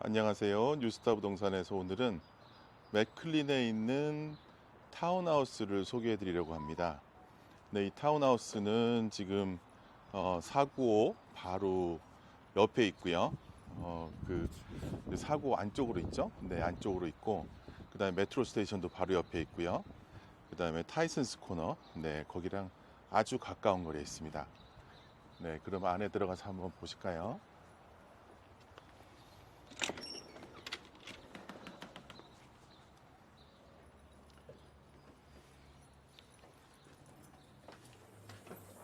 안녕하세요. 뉴스타 부동산에서 오늘은 맥클린에 있는 타운하우스를 소개해 드리려고 합니다. 네, 이 타운하우스는 지금 어, 495 바로 옆에 있고요. 어, 그, 그 사고 안쪽으로 있죠? 네, 안쪽으로 있고 그다음에 메트로 스테이션도 바로 옆에 있고요. 그다음에 타이슨스 코너, 네, 거기랑 아주 가까운 거리에 있습니다. 네, 그럼 안에 들어가서 한번 보실까요?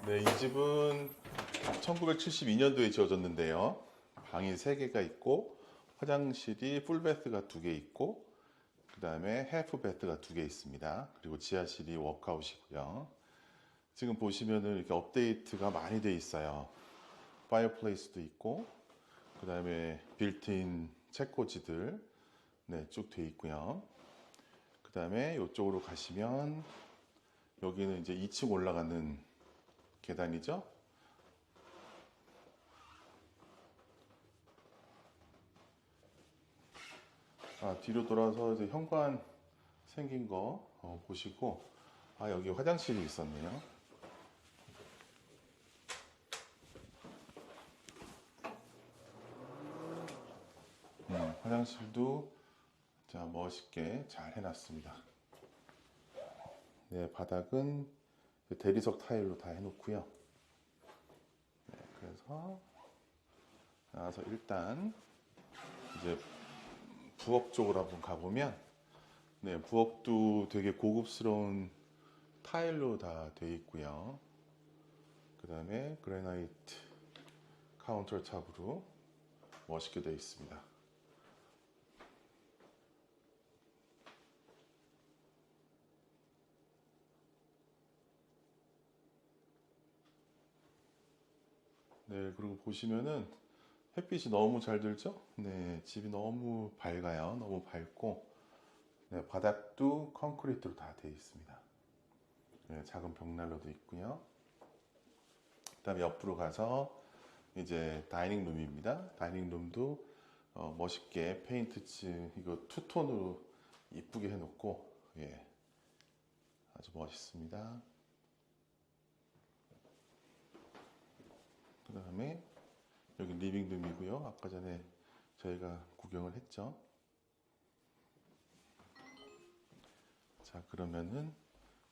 네, 이 집은 1972년도에 지어졌는데요. 방이 3개가 있고 화장실이 풀베스가 2개 있고 그 다음에 해프 베드가 2개 있습니다. 그리고 지하실이 워크아웃이고요. 지금 보시면은 이렇게 업데이트가 많이 돼 있어요. 파이어플레이스도 있고 그 다음에 빌트인 책꽂이들 네, 쭉 돼 있고요. 그 다음에 이쪽으로 가시면 여기는 이제 2층 올라가는 계단이죠. 아, 뒤로 돌아서 이제 현관 생긴 거 어, 보시고 아 여기 화장실이 있었네요. 음, 화장실도 자 멋있게 잘 해놨습니다. 네 바닥은 대리석 타일로 다 해놓고요. 네, 그래서 나와서 일단 이제 부엌 쪽으로 한번 가보면 네, 부엌도 되게 고급스러운 타일로 다 돼 있고요. 그 다음에 그래나이트 카운터 탑으로 멋있게 되어 있습니다. 네, 그리고 보시면은 햇빛이 너무 잘 들죠? 네, 집이 너무 밝아요. 너무 밝고, 네, 바닥도 콘크리트로 다 되어 있습니다. 네, 작은 벽난로도 있고요. 그다음에 옆으로 가서 이제 다이닝 룸입니다. 다이닝 룸도 어, 멋있게 페인트 칠 이거 투톤으로 이쁘게 해놓고, 예, 아주 멋있습니다. 그 다음에 여기 리빙룸이고요. 아까 전에 저희가 구경을 했죠. 자, 그러면은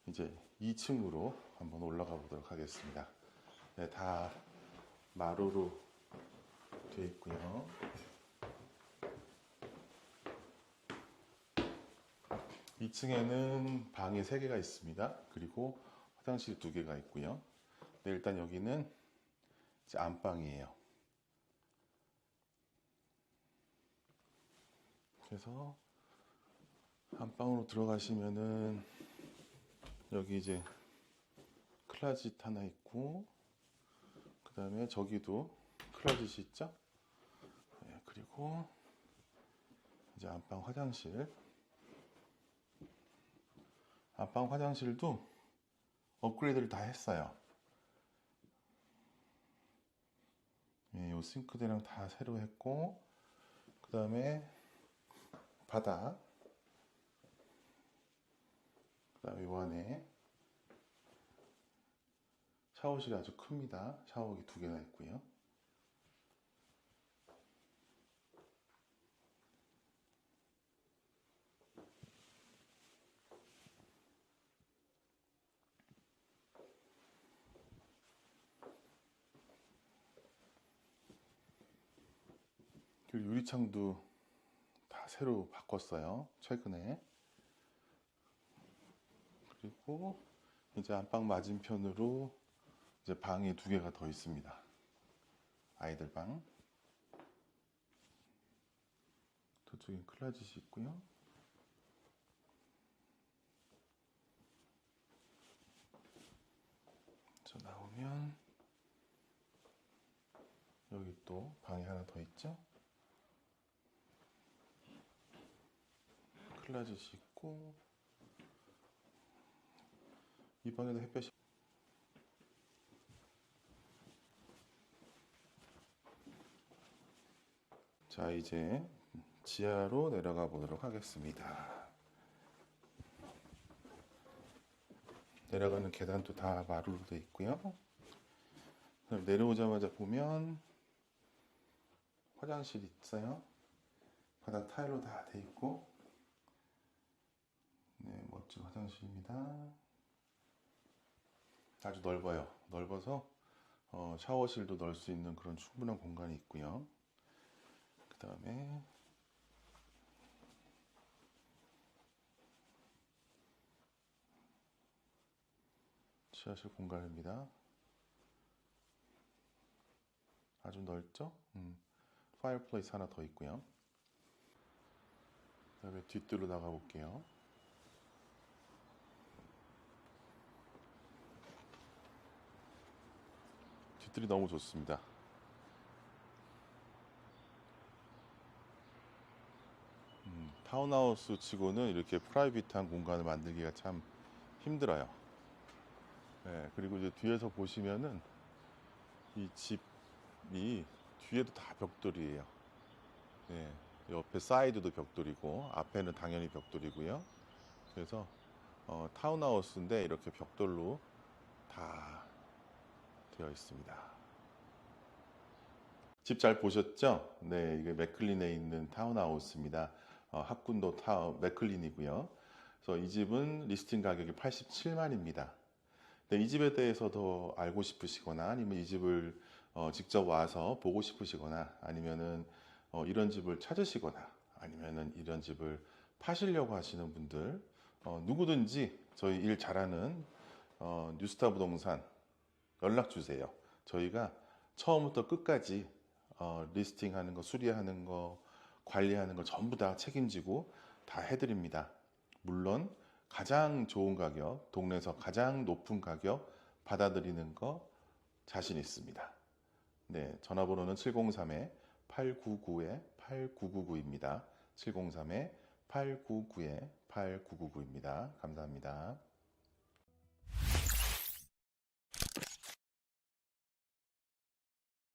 이제 2층으로 한번 올라가 보도록 하겠습니다. 네, 다 마루로 되어 있고요. 이층에는 방이 3개가 있습니다. 그리고 화장실 2개가 있고요. 네, 일단 여기는 안방이에요. 그래서 안방으로 들어가시면은 여기 이제 클라짓 하나 있고 그 다음에 저기도 클라짓이 있죠. 네, 그리고 이제 안방 화장실 안방 화장실도 업그레이드를 다 했어요. 예, 요 싱크대랑 다 새로 했고 그 다음에 바닥 그 다음에 요 안에 샤워실이 아주 큽니다. 샤워기 두 개나 있고요 그리고 유리창도 다 새로 바꿨어요. 최근에. 그리고 이제 안방 맞은편으로 이제 방이 두 개가 더 있습니다. 아이들 방. 저쪽엔 클라짓이 있고요. 저 나오면 여기 또 방이 하나 더 있죠? 클라짓이 있고 이 방에도 햇볕이 자 이제 지하로 내려가 보도록 하겠습니다. 내려가는 계단도 다 마루로 되어 있고요. 내려오자마자 보면 화장실 있어요. 바닥 타일로 다 돼 있고, 네 멋진 화장실입니다. 아주 넓어요. 넓어서 어, 샤워실도 넣을 수 있는 그런 충분한 공간이 있고요. 그 다음에 지하실 공간입니다. 아주 넓죠? 음, 파이어플레이스 하나 더 있고요. 그 다음에 뒷뜰로 나가 볼게요. 뒷뜰이 너무 좋습니다. 음, 타운하우스 치고는 이렇게 프라이빗한 공간을 만들기가 참 힘들어요. 네, 그리고 이제 뒤에서 보시면은 이 집이 뒤에도 다 벽돌이에요. 네, 옆에 사이드도 벽돌이고 앞에는 당연히 벽돌이고요. 그래서 어, 타운하우스인데 이렇게 벽돌로 다 되어 있습니다. 집 잘 보셨죠? 네, 이게 맥클린에 있는 타운하우스입니다. 어, 학군도 타운 맥클린이고요. 그래서 이 집은 리스팅 가격이 87만입니다. 네, 이 집에 대해서 더 알고 싶으시거나 아니면 이 집을 어, 직접 와서 보고 싶으시거나 아니면은 어, 이런 집을 찾으시거나 아니면은 이런 집을 파시려고 하시는 분들 어, 누구든지 저희 일 잘하는 어, 뉴스타 부동산 연락 주세요. 저희가 처음부터 끝까지 어, 리스팅하는 거, 수리하는 거, 관리하는 거 전부 다 책임지고 다 해드립니다. 물론 가장 좋은 가격, 동네에서 가장 높은 가격 받아들이는 거 자신 있습니다. 네, 전화번호는 703-899-8999입니다. 703-899-8999입니다. 감사합니다.